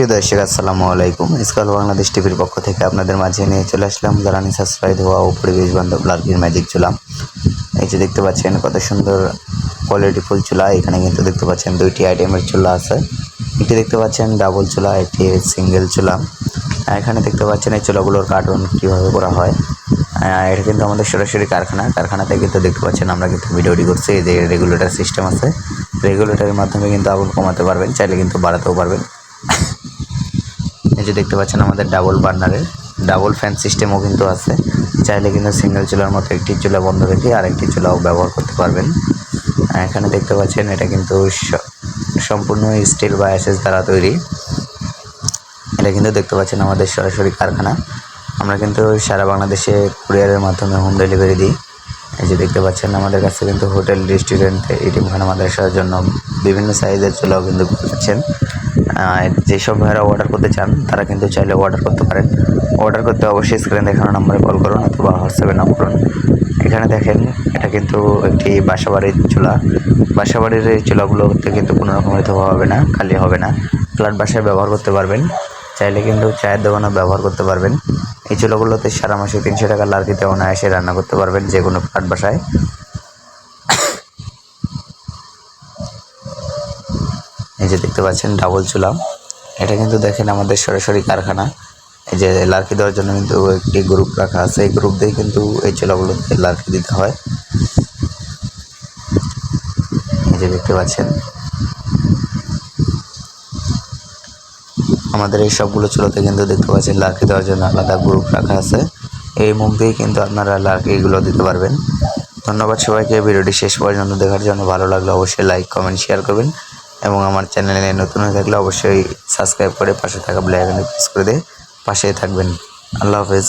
প্রিয় দর্শক, আসসালামু আলাইকুম। স্কল বাংলাদেশ টিভির পক্ষ থেকে আপনাদের মাঝে নিয়ে চলে আসলাম জ্বালানি সাশ্রয় ধোয়া ও পরিবেশ বান্ধব লার্কির ম্যাজিক চুলা। এই যে দেখতে পাচ্ছেন কত সুন্দর কোয়ালিটি ফুল চুলা, এখানে কিন্তু দেখতে পাচ্ছেন দুইটি আইটেমের চুলা আছে। একটি দেখতে পাচ্ছেন ডাবল চুলা, একটি সিঙ্গেল চুলা। এখানে দেখতে পাচ্ছেন এই চুলাগুলোর কার্টুন কীভাবে করা হয়। এটা কিন্তু আমাদের সরাসরি কারখানা। কারখানাতে কিন্তু দেখতে পাচ্ছেন আমরা কিন্তু ভিডিওটি করছি, এই যে রেগুলেটর সিস্টেম আছে। রেগুলেটরের মাধ্যমে কিন্তু আগুন কমাতে পারবেন, চাইলে কিন্তু বাড়াতেও পারবেন। এই যে দেখতে পাচ্ছেন আমাদের ডাবল বার্নারের ডাবল ফ্যান সিস্টেমও কিন্তু আছে। চাইলে কিন্তু সিঙ্গেল চুলার মতো একটি চুলা বন্ধ রেখে আরেকটি চুলাও ব্যবহার করতে পারবেন। এখানে দেখতে পাচ্ছেন এটা কিন্তু সম্পূর্ণ স্টিল বা অ্যাসেস দ্বারা তৈরি। এটা কিন্তু দেখতে পাচ্ছেন আমাদের সরাসরি কারখানা। আমরা কিন্তু সারা বাংলাদেশে কুরিয়ারের মাধ্যমে হোম ডেলিভারি দিই। এই যে দেখতে পাচ্ছেন আমাদের কাছে কিন্তু হোটেল রেস্টুরেন্ট এটিমখানা মাদ্রাসার জন্য বিভিন্ন সাইজের চুলাও কিন্তু পাচ্ছেন। যেসব ভাইয়েরা অর্ডার করতে চান, তারা কিন্তু চাইলে অর্ডার করতে পারেন। অর্ডার করতে অবশ্যই স্ক্রিনে দেখানো নম্বরে কল করুন অথবা হোয়াটসঅ্যাপে নাম করুন। এখানে দেখেন, এটা কিন্তু একটি বাসাবাড়ির চুলা। বাসাবাড়ির এই চুলাগুলোতে কিন্তু কোনো রকমের ধোয়া হবে না, খালি হবে না। ফ্ল্যাট বাসায় ব্যবহার করতে পারবেন। চাইলে কিন্তু চায়ের দোকানও ব্যবহার করতে পারবেন। এই চুলাগুলোতে সারা মাসে তিনশো টাকা লার্কিতে অনায়াসে রান্না করতে পারবেন যে কোনো ফ্ল্যাট বাসায়। যে দেখতে পাচ্ছেন ডাবল চুলা এটা কিন্তু দেখেন আমাদের সরাসরি কারখানা। এই যে লার্কি দেওয়ার জন্য কিন্তু একটি গ্রুপ রাখা আছে। এই গ্রুপ দিয়ে কিন্তু এই চুলাগুলোতে লার্কি দিতে হয়। এই যে দেখতে পাচ্ছেন। আমাদের এই সবগুলো চুলাতে কিন্তু দেখতে পাচ্ছেন লার্কি দেওয়ার জন্য আলাদা গ্রুপ রাখা আছে। এই মুখ দিয়েই কিন্তু আপনারা লার্কিগুলো দিতে পারবেন। ধন্যবাদ সবাইকে। ভিডিওটি শেষ পর্যন্ত দেখার জন্য ভালো লাগলে অবশ্যই লাইক কমেন্ট শেয়ার করবেন। এবং আমার চ্যানেলে নতুন হয়ে থাকলে অবশ্যই সাবস্ক্রাইব করে পাশে থাকা ব্ল্যাক প্রেস করে দিয়ে পাশে থাকবেন। আল্লাহ হাফেজ।